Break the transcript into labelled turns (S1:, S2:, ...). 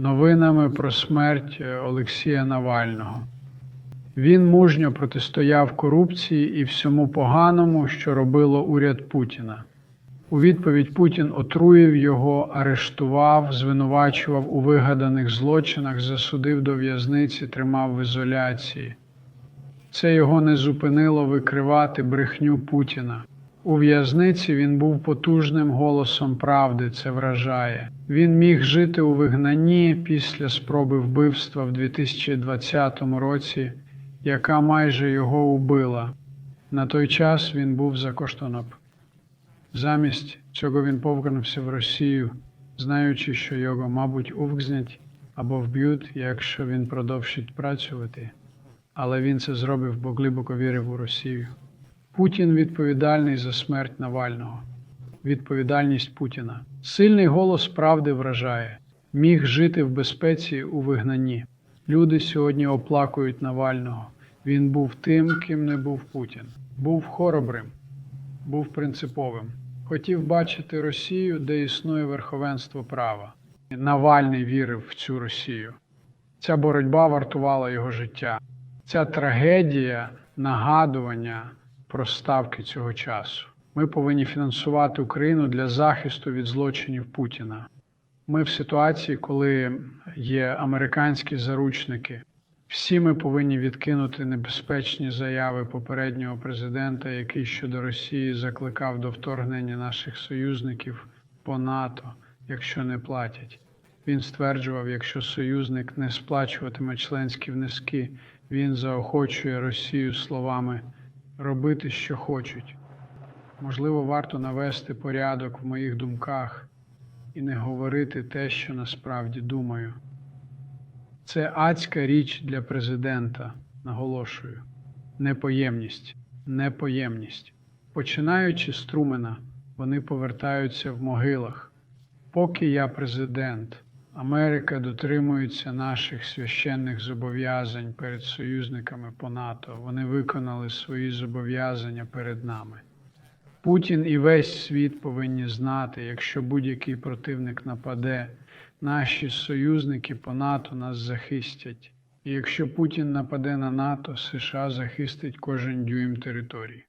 S1: новинами про смерть е, Олексія Навального. Він мужньо протистояв корупції і всьому поганому, що робило уряд Путіна. У відповідь Путін отруїв його, арештував, звинувачував у вигаданих злочинах, засудив до в'язниці, тримав в ізоляції. Це його не зупинило викривати брехню Путіна. У в'язниці він був потужним голосом правди, це вражає. Він міг жити у вигнанні після спроби вбивства в 2020 році, яка майже його убила. На той час він був за коштоноп. Замість цього він повернувся в Росію, знаючи, що його, мабуть, увгзнять або вб'ють, якщо він продовжить працювати. Але він це зробив, бо глибоко вірив у Росію. Путін відповідальний за смерть Навального. Відповідальність Путіна. Сильний голос правди вражає. Міг жити в безпеці у вигнанні. Люди сьогодні оплакують Навального. Він був тим, ким не був Путін. Був хоробрим, був принциповим. Хотів бачити Росію, де існує верховенство права. Навальний вірив в цю Росію. Ця боротьба вартувала його життя. Ця трагедія нагадування про ставки цього часу. Ми повинні фінансувати Україну для захисту від злочинів Путіна. Ми в ситуації, коли є американські заручники. Всі ми повинні відкинути небезпечні заяви попереднього президента, який щодо Росії закликав до вторгнення наших союзників по НАТО, якщо не платять. Він стверджував, якщо союзник не сплачуватиме членські внески, він заохочує Росію словами робити, що хочуть. Можливо, варто навести порядок в моїх думках і не говорити те, що насправді думаю. Це адська річ для президента, наголошую. Непоємність, непоємність. Починаючи з Трумена, вони повертаються в могилах. Поки я президент, Америка дотримується наших священних зобов'язань перед союзниками по НАТО. Вони виконали свої зобов'язання перед нами. Путін і весь світ повинні знати, якщо будь-який противник нападе, наші союзники по НАТО нас захистять. І якщо Путін нападе на НАТО, США захистить кожен дюйм території.